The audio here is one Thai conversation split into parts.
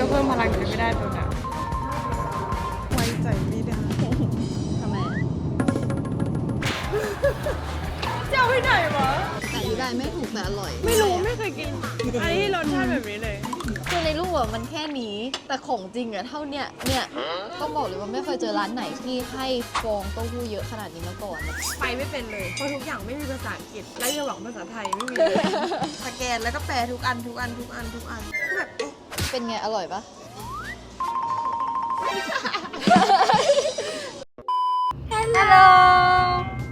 ก็เพิ่มพลังกันไม่ได้ตัวน่ะไว้ใจไม่ได้ทำไมจะเอาไปไหนวะอธิบายไม่ถูกแต่อร่อย ไม่รู้ไม่เคยกินอันนี้รสชาติแบบนี้เลยคือในรูปอะมันแค่นี้ แต่ของจริงอะเท่าเนี้ยเนี่ยต้องบอกเลยว่าไม่เคยเจอร้านไหนที่ให้ฟองเต้าหู้เยอะขนาดนี้มาก่อน ไปไม่เป็นเลย เพราะทุกอย่างไม่มีภาษาอังกฤษ และยังหวังภาษาไทยไม่มีเลยสแกนแล้วก็แปลทุกอันทุกอันทุกอันทุกอันแบบ เอ๊ะเป็นไง อร่อยปะ ฮัลโหล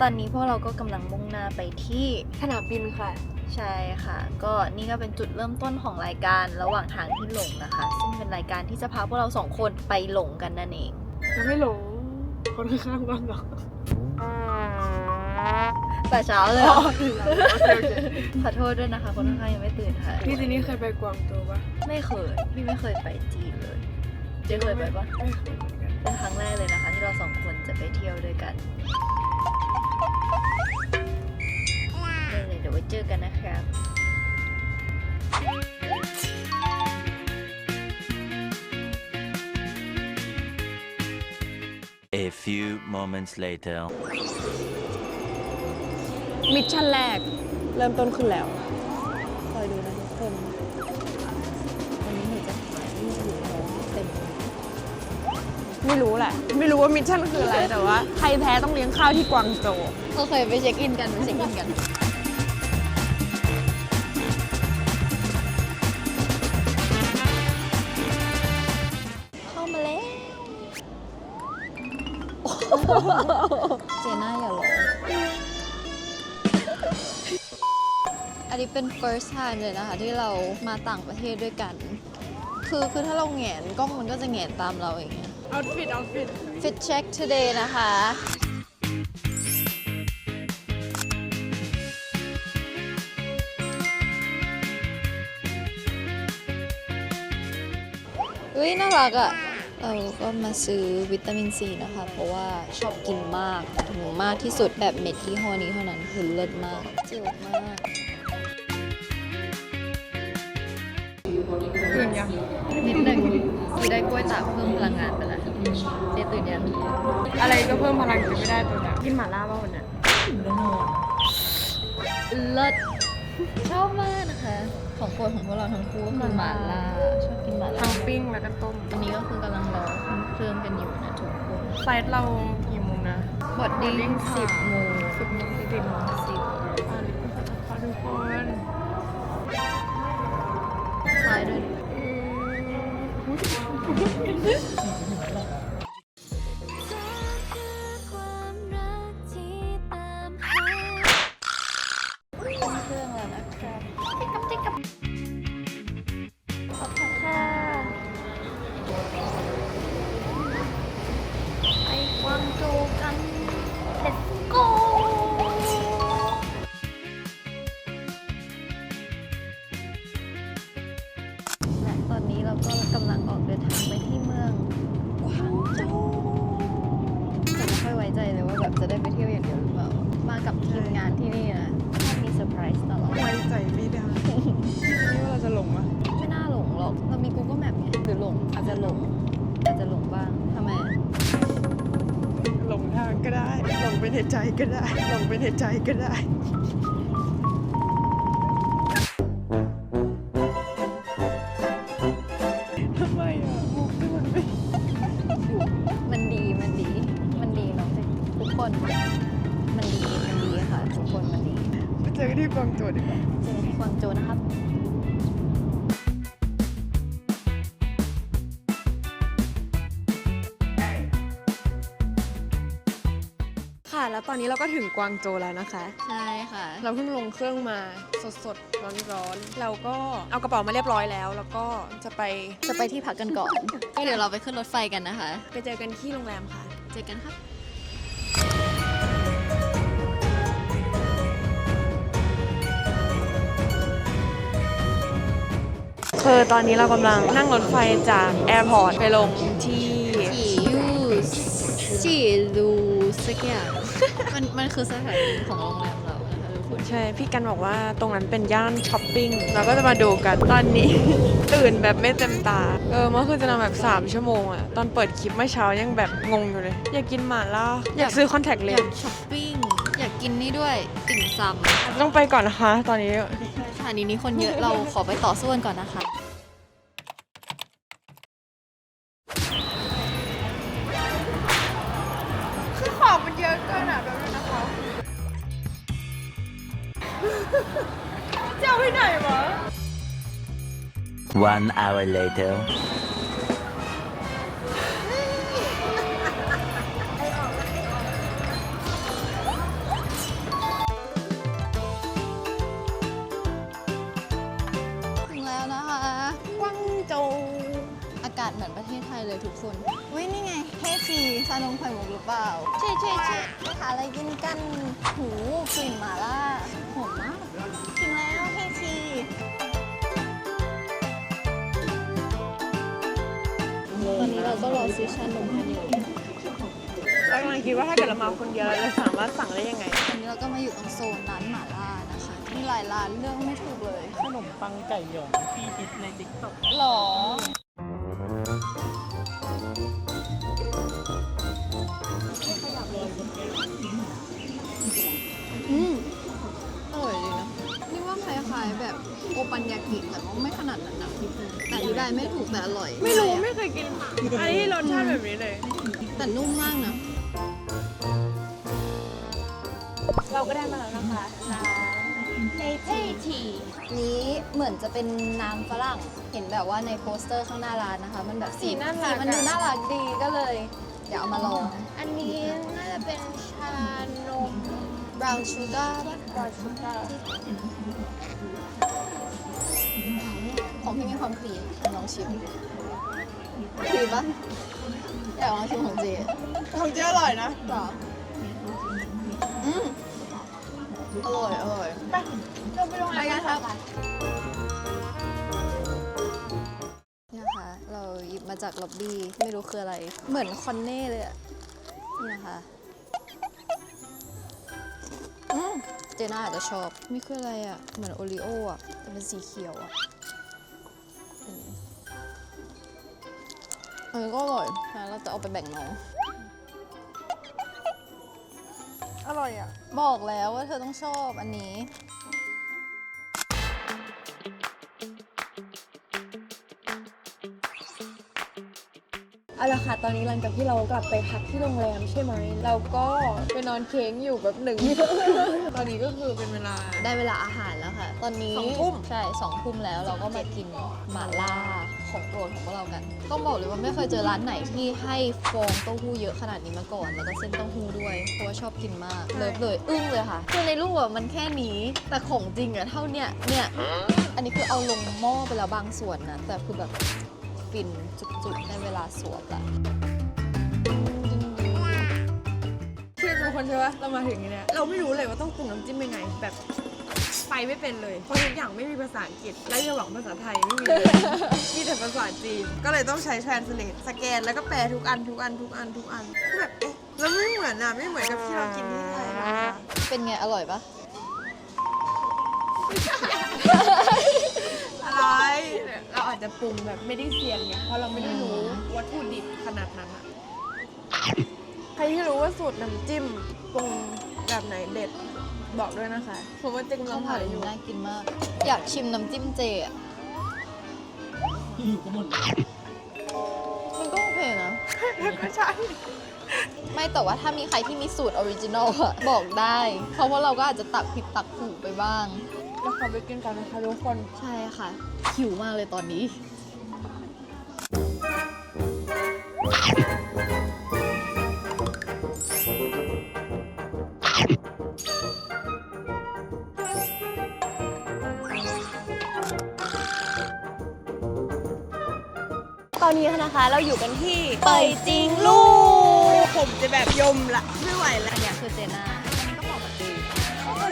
ตอนนี้พวกเราก็กำลังมุ่งหน้าไปที่ สนามบินค่ะ ใช่ค่ะ ก็นี่ก็เป็นจุดเริ่มต้นของรายการระหว่างทางที่หลงนะคะ ซึ่งเป็นรายการที่จะพาพวกเราสองคนไปหลงกันนั่นเองยังไม่หลง คนข้างๆบ้างเหรอ แต่เช้าเลยเหรอโอเคโอเคขอโทษด้วยนะคะคนข้างๆยังไม่ตื่นค่ะพี่จินนี่เคยไปกวางโจวปะไม่เคยพี่ไม่เคยไปจีนเลยเจ๊เคยไปปะไม่เคยเหมือนกันเป็นครั้งแรกเลยนะคะ ที่เราสองคนจะไปเที่ยวด้วยกันเลยเดี๋ยวไว้เจอกันนะครับ A few moments later. มิชชั่นแรก เริ่มต้นขึ้นแล้ว คอยดูนะทุกคน วันนี้หนูจะถ่ายรูปอยู่น้องเต็มไม่รู้แหละ ไม่รู้ว่ามิชชั่นคืออะไร แต่ว่าใครแพ้ต้องเลี้ยงข้าวที่กวางโจวโอเคยไปเช็คอินกันไปเช็คอินกัน เข้ามาแล้ว เจน่าอย่าร้อง นนี้เป็น first time เลยนะคะ ที่เรามาต่างประเทศด้วยกัน คือคือถ้าเราแหงนกล้องมันก็จะแหงนตามเราอย่างเงี้ยเอาฟิตเอาฟิต Fit check today นะคะ อุ้ยน่ารักอะ่ะเราก็มาซื้อวิตามินซีนะคะ เพราะว่าชอบกินมากถึงมากที่สุดแบบเม็ดที่ห้อนี้เท่านั้นคือเลิศมากจิ๋วมาก ยัง นิดหนึ่งคือได้กล้วยตากเพิ่มพลังงานไปแล้วเจ๊ตื่นยังอะไรก็เพิ่มพลังกันไม่ได้ตัวน่ะกินหม่าล่าบ้างวันเนี้ยเลิศชอบมากนะคะ ของโปรดของพวกเราทั้งคู่คือหมาล่าชอบกินหมาล่าทั้งปิ้งแล้วก็ต้มอันนี้ก็คือกำลังรอขึ้นเครื่องกันอยู่นะทุกคนไฟล์เรากี่โมงนะบอดดิ้งสิบโมงสิบโมงสิบโมงสิ เครื่องแล้วนะครับติ๊กกับติ๊กกับขอบคุณค่ะไปกวางโจวกัน let's go และตอนนี้เราก็กำลังออก ทางไปที่เมืองกวางโจวแต่ไม่ค่อยไว้ใจเลยว่าแบบจะได้ไปเที่ยวอย่างเดียวหรือเปล่า มากับทีมงานที่นี่นะชอบมีเซอร์ไพรส์ตลอด ไว้ใจไม่ได้พี่จินนี่ว่าเราจะหลงปะไม่น่าหลงหรอก เรามี Google Map ไงหรือหลง อาจจะหลง อาจจะหลงบ้างทำไม หลงทางก็ได้ หลงไปในใจก็ได้ หลงไปในใจก็ได้ คน มันดี มันดีค่ะ ทุกคนมันดีไปเจอกันที่กวางโจวดีกว่า เจอที่กวางโจวนะครับค่ะแล้วตอนนี้เราก็ถึงกวางโจวแล้วนะคะ ใช่ค่ะ เราเพิ่งลงเครื่องมาสดๆร้อนๆเราก็เอากระเป๋ามาเรียบร้อยแล้ว แล้วก็จะไปจะไปที่พักกันก่อน ก็เดี๋ยวเราไปขึ้นรถไฟกันนะคะ ไปเจอกันที่โรงแรมค่ะ เจอกันครับ คือตอนนี้เรากำลังนั่งรถไฟจากแอร์พอร์ตไปลงที่ฉียูฉีรูสักอย่าง มันมันคือสถานีของโรงแรมเรานะคะทุกคนใช่พี่กันบอกว่าตรงนั้นเป็นย่านช้อปปิ้งเราก็จะมาดูกันตอนนี้ ตื่นแบบไม่เต็มตา เออเมื่อคืนจะนอนแบบ 3 ชั่วโมงอะตอนเปิดคลิปเมื่อเช้ายังแบบงงอยู่เลย อยากกินหม่าล่าอยากซื้อคอนแทคเลอยานกส์ช้อปปิ้ง อยากกินนี่ด้วยติ่มซต้องไปก่อนนะคะ ตอนนี้ำสถานีนี้คนเยอะเราขอไปต่อสู้กันก่อนนะคะ เอาไปไหนวะ One hour later. ถึงแล้วนะคะกวางโจวอากาศเหมือนประเทศไทยเลยทุกคนวินี่ไงเฮทีชานมไข่มุกหรือเปล่าใช่ใช่ใช่ไปหาอะไรกินกัน หูกลิ่นหม่าล่าหอมมาก อนนี้เราก็รอซื้อชานมกันอยู่เรากำลังคิดว่าถ้าเกิดเรามาคนเดียวเราจะสามารถสั่งได้ยังไง ตอนนี้เราก็มาอยู่ตรงโซนร้านหม่าล่านะคะ มีหลายร้านเลือกไม่ถูกเลยขนมปังไก่หยองที่ฮิตในติ๊กต็อกหรอ อืมอร่อยดีนะ นี่ว่าคล้ายๆแบบโอปันยากิแต่ว่าไม่ขนาดนั้นนะแต่อธิบาย ไม่ถูกแต่อร่อยไม่รู้อะไม่เคยกินอันนี้รสชาติแบบนี้เลย แต่นุ่มมากนะเราก็ได้มาแล้วนะคะร้านเทเททีนี้เหมือนจะเป็นน้ำฝรั่ง เห็นแบบว่าในโปสเตอร์ข้างหน้าร้านนะคะ มันแบบสีสีมันดูน่ารักดีก็เลย เดี๋ยวเอามาลอง อันนี้น่าจะเป็นชานม brown sugar ป่ะบราวน์ชูการ์ ของพี่มีความครีมลองชิมครีมปะอยากลองชิมของเจของเจ๊อร่อยนะหรออืมอร่อยอร่อยไปเราไปโรงแรมกันครับเนี่ยค่ะเราหยิบมาจากล็อบบี้ไม่รู้คืออะไร เหมือนคอนเน่เลยอะนี่นะคะอืมเจน่าอาจจะชอบนี่คืออะไรอะเหมือนโอรีโออะแต่เป็นสีเขียวอะ อันนี้ก็อร่อยนะเราจะเอาไปแบ่งน้องอร่อยอะ บอกแล้วว่าเธอต้องชอบอันนี้ เอาละค่ะ ตอนนี้หลังจากที่เรากลับไปพักที่โรงแรมใช่ไหม เราก็ไปนอนเค้งอยู่แบบหนึ่ง ตอนนี้ก็คือเป็นเวลา ได้เวลาอาหารแล้วค่ะ ตอนนี้สองทุ่ม ใช่สองทุ่มแล้วเราก็มากินหม่าล่าของโปรดของพวกเรากัน ต้องบอกเลยว่าไม่เคยเจอร้านไหนที่ให้ฟองเต้าหู้เยอะขนาดนี้มาก่อน แล้วก็เส้นเต้าหู้ด้วยเพราะว่าชอบกินมากเลิฟเลยอึ้งเลยค่ะคือในรูปอะมันแค่นี้แต่ของจริงอะเท่าเนี้ยเนี่ย อันนี้คือเอาลงหม้อไปแล้วบางส่วนนะ แต่คือแบบฟินจุดๆในเวลาสวบละคือเป็นคนใช่ปะเรามาถึงเนี่ยเราไม่รู้เลยว่าต้องปรุงน้ำจิ้มยังไง แบบ ไปไม่เป็นเลย เพราะทุกอย่างไม่มีภาษาอังกฤษ และอย่าหวังภาษาไทยไม่มีเลยมีแต่ภาษาจีน ก็เลยต้องใช้ translate สแกนแล้วก็แปลทุกอันทุกอันทุกอันทุกอันก็แบบเอ๊ะแล้วไม่เหมือนอะไม่เหมือนกับที่เรากินที่ไทยนะคะเป็นไง อร่อยปะอะไรเราอาจจะปรุงแบบไม่ได้เซียนไงเพราะเราไม่ได้รู้วัตถุดิบขนาดนั้นอะใครที่รู้ว่าสูตรน้ำจิ้มปรุงแบบไหนเด็ด บอกด้วยนะคะผมว่าเจงกำลัข้างวผัถ่าดยอยู่น่ากินมาก อยากชิมน้ำจิ้มเจอะอยู่ก็หมดมันก็โอเคนะ ก็ใช่ ไม่แต่ว่าถ้ามีใครที่มีสูตรออริจินอลอะบอกได้ เพราะว่าเราก็อาจจะตักผิดตักถูกไปบ้างเราขอไปกินกันนะคะทุกคน ใช่ค่ะหิวมากเลยตอนนี้ นนี้นะคะเราอยู่กันที่ เป่ยจิงลู่ ผมจะแบบยมละไม่ไหวแล้ว อันเนี้ยคือเจน่ามันก็เหมาะกับเจ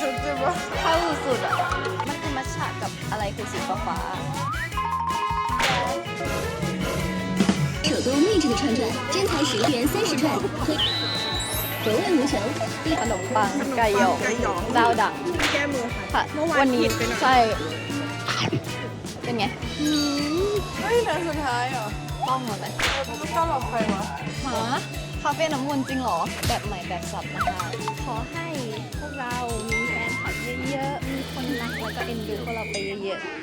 ฉันจะว่า เข้าสุดๆอ่ะ มันคือมัชฉะกับอะไรคือสีฟ้า 手工秘制的串串，真材实料，原三十串，可以。 ขนมปังไก่หยอง ไก่หยอง เจ้าดัง แก้มือค่ะ ค่ะ เมื่อวาน วันนี้ ผิดไปหน่อย ใช่ เป็นไง เฮ้ยเดือนสุดท้ายเหรอ ต้องหมดเลยต้องรอใครวะหาคาเฟ่น้ำมนต์จริงเหรอ แบบใหม่แบบสับนะคะ ขอให้พวกเรามีแฟนคลับเยอะๆ มีคนรักแล้วก็เอ็นดูพวกเราไปเยอะๆ